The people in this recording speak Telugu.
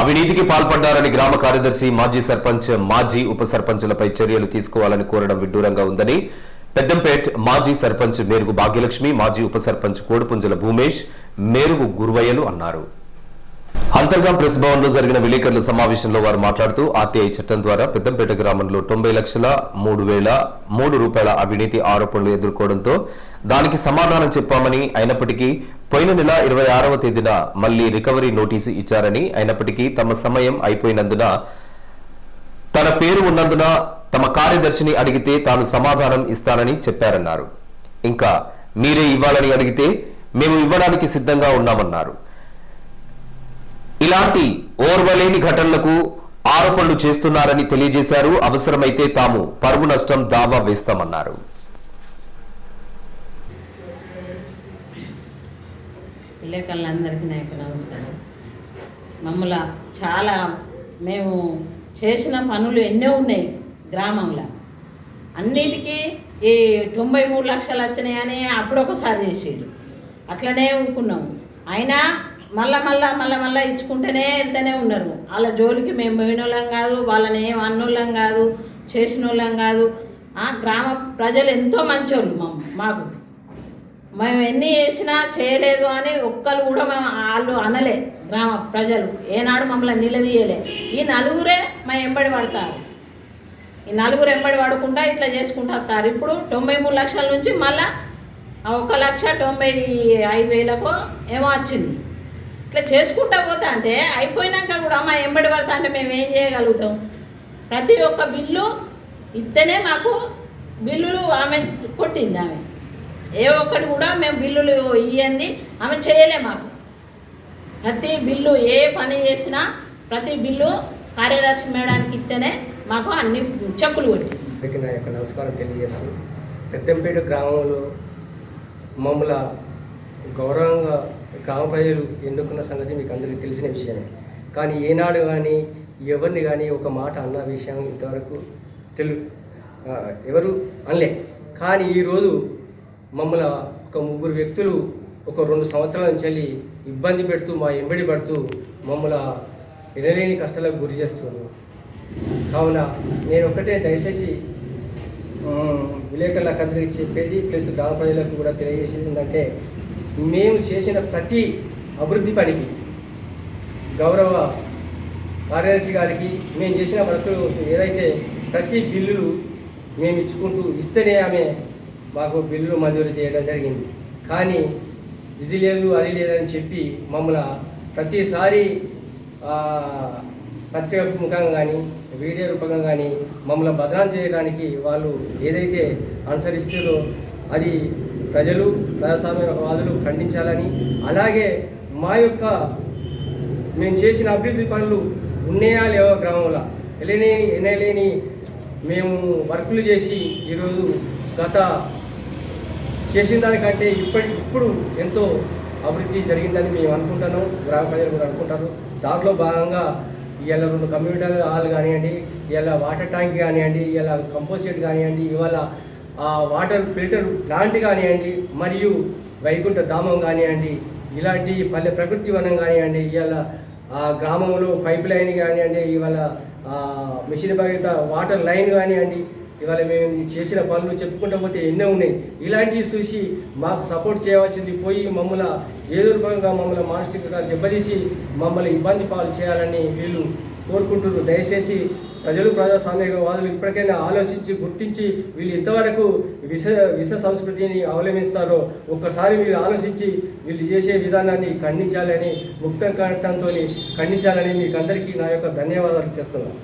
అవినీతికి పాల్పడ్డారని గ్రామ కార్యదర్శి మాజీ సర్పంచ్ మాజీ ఉప సర్పంచ్లపై చర్యలు తీసుకోవాలని కోరడం విడ్డూరంగా ఉందని పెద్దంపేట్ మాజీ సర్పంచ్ మేరుగు భాగ్యలక్ష్మి మాజీ ఉప సర్పంచ్ కోడిపుంజల భూమేష్ మేరుగు గురువయ్యలు అన్నారు. అంతర్గా ప్రెస్ భవన్లో జరిగిన విలేకరుల సమావేశంలో వారు మాట్లాడుతూ ఆర్టీఐ చట్టం ద్వారా పెద్దంపేట గ్రామంలో తొంభై లక్షల మూడు వేల మూడు రూపాయల అవినీతి ఆరోపణలు ఎదుర్కోవడంతో దానికి సమాధానం చెప్పామని అయినప్పటికీ పోయిన నెల ఇరవై ఆరవ తేదీన మళ్ళీ రికవరీ నోటీసు ఇచ్చారని అయినప్పటికీ తమ సమయం అయిపోయినందున తన పేరు ఉన్నందున తమ కార్యదర్శిని అడిగితే తాను సమాధానం ఇస్తానని చెప్పారన్నారు. ఇంకా మీరే ఇవ్వాలని అడిగితే మేము ఇవ్వడానికి సిద్ధంగా ఉన్నామన్నారు. ఇలాంటి ఓర్వలేని ఘటనలకు ఆరోపణలు చేస్తున్నారని తెలియజేశారు. అవసరమైతే తాము పరువు నష్టం దావా వేస్తామన్నారు. విలేకరులందరికీ నా యొక్క నమస్కారం. మమ్మల చాలా మేము చేసిన పనులు ఎన్నో ఉన్నాయి గ్రామంలో. అన్నిటికీ ఈ తొంభై మూడు లక్షలు వచ్చినాయని అప్పుడు ఒకసారి చేసారు అట్లనే ఊరుకున్నాం అయినా మళ్ళా మళ్ళా మళ్ళా మళ్ళా ఇచ్చుకుంటూనే వెళ్తూనే ఉన్నారు. వాళ్ళ జోలికి మేము పోయిన వాళ్ళం కాదు వాళ్ళని ఏం అన్నోళ్ళం కాదు చేసిన వాళ్ళం కాదు. ఆ, గ్రామ ప్రజలు ఎంతో మంచోళ్ళు మా మాకు. మేము ఎన్ని చేసినా చేయలేదు అని ఒక్కరు కూడా మేము వాళ్ళు అనలే గ్రామ ప్రజలు. ఏనాడు మమ్మల్ని నిలదీయలే. ఈ నలుగురే మా ఎంబడి పడతారు. ఈ నలుగురు ఎంబడి పడకుండా ఇట్లా చేసుకుంటూ వస్తారు. ఇప్పుడు తొంభై మూడు లక్షల నుంచి మళ్ళా ఆ ఒక లక్ష తొంభై ఐదు వేలకు ఏమో వచ్చింది. ఇట్లా చేసుకుంటా పోతా అంటే అయిపోయినాక కూడా మా ఎంబడి పడతా అంటే మేము ఏం చేయగలుగుతాం? ప్రతి ఒక్క బిల్లు ఇస్తేనే మాకు బిల్లులు ఆమె కొట్టింది ఆమె. ఏ ఒక్కటి కూడా మేము బిల్లులు ఇవ్వండి ఆమె చేయలే మాకు. ప్రతి బిల్లు ఏ పని చేసినా ప్రతి బిల్లు కార్యదర్శి మేడానికి ఇస్తేనే మాకు అన్ని చెక్కులు కొట్టి. అందరికీ నా యొక్క నమస్కారం తెలియజేస్తూ పెద్దంపేట గ్రామంలో మమ్మల గౌరవంగా గ్రామ ప్రజలు ఎన్నుకున్న సంగతి మీకు అందరికీ తెలిసిన విషయమే. కానీ ఏనాడు కానీ ఎవరిని కానీ ఒక మాట అన్న విషయం ఇంతవరకు తెలు ఎవరు అనలే. కానీ ఈరోజు మమ్మల్ని ఒక ముగ్గురు వ్యక్తులు ఒక రెండు సంవత్సరాల నుంచి ఇబ్బంది పెడుతూ మా ఎంబడి పడుతూ మమ్మల్ని ఎనలేని కష్టాలకు గురి చేస్తున్నారు. కావున నేను ఒకటే దయచేసి విలేకరులకు అందరికీ చెప్పేది ప్లస్ గ్రామ ప్రజలకు కూడా తెలియజేసేది ఏంటంటే మేము చేసిన ప్రతి అభివృద్ధి పనికి గౌరవ కార్యదర్శి గారికి మేము చేసిన వర్కులు ఏదైతే ప్రతి బిల్లులు మేము ఇచ్చుకుంటూ ఇస్తేనే ఆమె మాకు బిల్లులు మంజూరు చేయడం జరిగింది కానీ ఇది లేదు అది లేదని చెప్పి మమ్మల్ని ప్రతిసారి పత్రిక ముఖంగా కానీ వీడియో రూపంగా కానీ మమ్మల్ని బదనాం చేయడానికి వాళ్ళు ఏదైతే అనుసరిస్తుందో అది ప్రజలు ప్రజాస్వామ్యవాదులు ఖండించాలని అలాగే మా యొక్క మేము చేసిన అభివృద్ధి పనులు ఉన్నాయా లేవో గ్రామంలో ఎనలేని ఎనలేని మేము వర్కులు చేసి ఈరోజు గత చేసిన దానికంటే ఇప్పటి ఇప్పుడు ఎంతో అభివృద్ధి జరిగిందని మేము అనుకుంటాను గ్రామ ప్రజలు కూడా అనుకుంటారు. దాంట్లో భాగంగా ఇవాళ రెండు కంప్యూటర్ హాల్ కానివ్వండి ఇవాళ వాటర్ ట్యాంక్ కానివ్వండి ఇవాళ కంపోజిట్ కానివ్వండి ఇవాళ ఆ వాటర్ ఫిల్టర్ ప్లాంట్ కానివ్వండి మరియు వైకుంఠ ధామం కానివ్వండి ఇలాంటి పల్లె ప్రకృతి వనం కానివ్వండి ఇవాళ ఆ గ్రామంలో పైప్ లైన్ కానివ్వండి ఇవాళ మిషన్ భగీరథ వాటర్ లైన్ కానివ్వండి ఇవాళ మేము చేసిన పనులు చెప్పుకుంటూ పోతే ఎన్నో ఉన్నాయి. ఇలాంటివి చూసి మాకు సపోర్ట్ చేయవలసింది పోయి మమ్మల్ని ఏదో రూపంగా మమ్మల్ని మానసికంగా దెబ్బతీసి మమ్మల్ని ఇబ్బంది పాలు చేయాలని వీళ్ళు కోరుకుంటున్నారు. దయచేసి ప్రజలు ప్రజాస్వామ్యవాదులు ఇప్పటికైనా ఆలోచించి గుర్తించి వీళ్ళు ఇంతవరకు విష విష సంస్కృతిని అవలంబిస్తారో ఒక్కసారి మీరు ఆలోచించి వీళ్ళు చేసే విధానాన్ని ఖండించాలని ముక్త కంఠంతో ఖండించాలని మీకు అందరికీ నా యొక్క ధన్యవాదాలు చేస్తున్నాను.